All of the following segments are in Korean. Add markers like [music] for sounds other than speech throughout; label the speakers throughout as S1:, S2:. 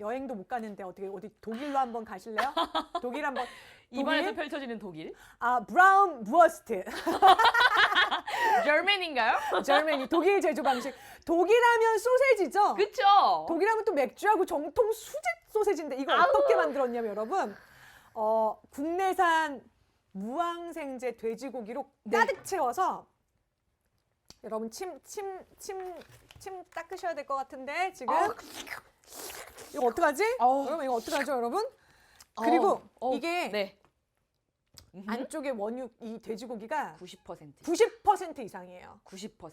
S1: 여행도 못 가는데 어떻게 어디 독일로 한번 가실래요? 독일 한번 [laughs]
S2: 입안에서
S1: 독일?
S2: 펼쳐지는 독일.
S1: 아 브라운 무어스트
S2: 절맨인가요?
S1: 저르메니 독일 제조 방식 독일하면 소세지죠.
S2: 그쵸?
S1: 독일하면 또 맥주하고 정통 수제 소세지인데 이거 어떻게 만들었냐면 여러분 어, 국내산 무항생제 돼지고기로
S2: 네.
S1: 가득 채워서 여러분 침 침 침 침 닦으셔야 될 것 같은데 지금
S2: 아,
S1: 이거 어떡하지? 여러분 이거 어떡하죠 여러분? 그리고
S2: 어, 어,
S1: 이게
S2: 네.
S1: 안쪽에 원육 이 돼지고기가
S2: 90%.
S1: 90% 이상이에요.
S2: 90%.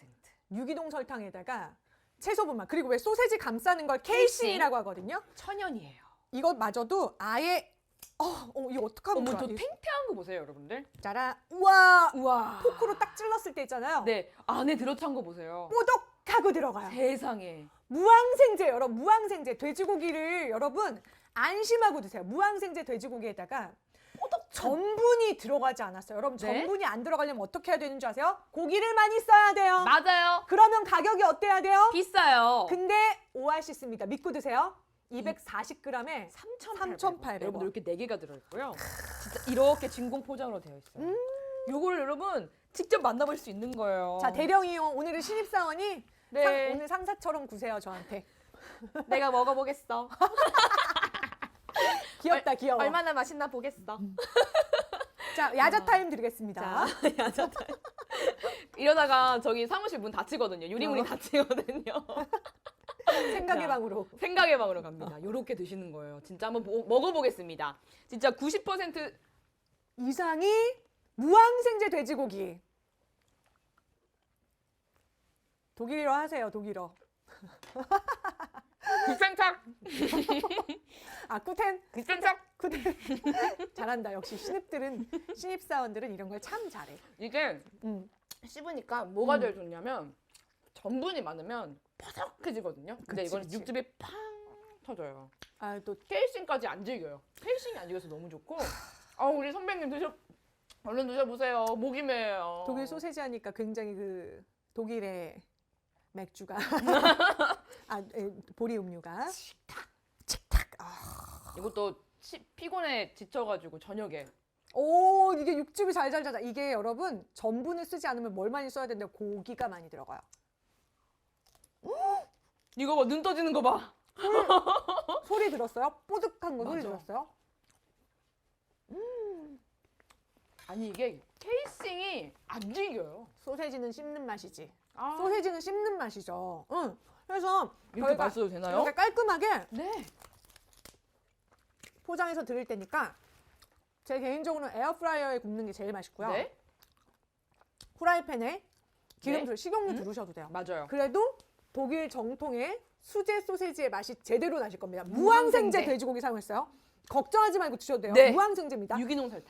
S1: 유기농 설탕에다가 채소분말 그리고 왜 소세지 감싸는 걸
S2: 케이싱.
S1: 케이싱이라고 하거든요.
S2: 천연이에요.
S1: 이것마저도 아예 어, 어 이거 어떡하면
S2: 어머
S1: 좋아.
S2: 저
S1: 이-
S2: 탱탱한 거 보세요, 여러분들.
S1: 짜라 우와
S2: 우와.
S1: 포크로 딱 찔렀을 때 있잖아요.
S2: 네, 안에 들어찬 거 보세요.
S1: 뽀독 하고 들어가요.
S2: 세상에.
S1: 무항생제 여러분 무항생제 돼지고기를 여러분 안심하고 드세요. 무항생제 돼지고기에다가 전분이 들어가지 않았어요. 여러분
S2: 네.
S1: 전분이 안 들어가려면 어떻게 해야 되는 줄 아세요? 고기를 많이 써야 돼요.
S2: 맞아요.
S1: 그러면 가격이 어때야 돼요?
S2: 비싸요.
S1: 근데 오아시스입니다. 믿고 드세요. 240g에
S2: 3,800.
S1: 3,800
S2: 여러분들
S1: 원.
S2: 이렇게 네 개가 들어있고요. 진짜 이렇게 진공 포장으로 되어 있어요. 요걸 여러분 직접 만나볼 수 있는 거예요.
S1: 자 대령이용 오늘은 신입사원이
S2: 네.
S1: 상- 오늘 상사처럼 구세요 저한테. [laughs]
S2: 내가 먹어보겠어. [laughs]
S1: 귀엽다 귀여워.
S2: 얼마나 맛있나 보겠어. [laughs]
S1: 자 야자 타임 드리겠습니다.
S2: 자, 이러다가 저기 사무실 문 닫히거든요. 유리문이
S1: 어.
S2: 닫히거든요.
S1: 생각의
S2: 자.
S1: 방으로.
S2: 생각의 방으로 갑니다. 요렇게 드시는 거예요. 진짜 한번 보- 먹어보겠습니다. 진짜 90%
S1: 이상이 무항생제 돼지고기. 독일어 하세요 독일어.
S2: 국산착, [laughs]
S1: 아 쿠텐
S2: 국산착.
S1: 쿠텐 [laughs] 잘한다 역시 신입들은 신입사원들은 이런 걸 참 잘해.
S2: 이게
S1: 음.
S2: 씹으니까 뭐가
S1: 음.
S2: 제일 좋냐면 전분이 많으면 퍼석해지거든요. 근데
S1: 그치, 그치.
S2: 육즙이 팡 터져요.
S1: 아 또
S2: 케이싱까지 안 질겨요. 케이싱이 안 질겨서 너무 좋고. 아 우리 선배님 드셔 얼른 드셔보세요. 목이 메요.
S1: 독일 소세지 하니까 굉장히 그 독일의 맥주가 [laughs] 아 에, 보리 음료가 칙탁 칙탁 아.
S2: 이것도 치- 피곤해 지쳐가지고 저녁에
S1: 오 이게 육즙이 잘잘잘 이게 여러분 전분을 쓰지 않으면 뭘 많이 써야 되는데 고기가 많이 들어가요. [gasps]
S2: 이거 봐 눈 떠지는 거 봐.
S1: 소리 들었어요? 뽀득한 거 소리
S2: 맞아.
S1: 들었어요?
S2: 아니 이게 케이싱이 안 질겨요.
S1: 소세지는 씹는 맛이지.
S2: 아,
S1: 소세지는 씹는 맛이죠. 응. 그래서
S2: 이렇게
S1: 저희가
S2: 맛있어도 되나요?
S1: 이렇게 깔끔하게
S2: 네.
S1: 포장해서 드릴 테니까 제 개인적으로는 에어프라이어에 굽는 게 제일 맛있고요.
S2: 네.
S1: 후라이팬에 기름
S2: 네.
S1: 들 식용유
S2: 음?
S1: 두르셔도 돼요.
S2: 맞아요.
S1: 그래도 독일 정통의 수제 소세지의 맛이 제대로 나실 겁니다.
S2: 무항생제.
S1: 무항생제 돼지고기 사용했어요. 걱정하지 말고 드셔도 돼요.
S2: 네.
S1: 무항생제입니다.
S2: 유기농 설탕.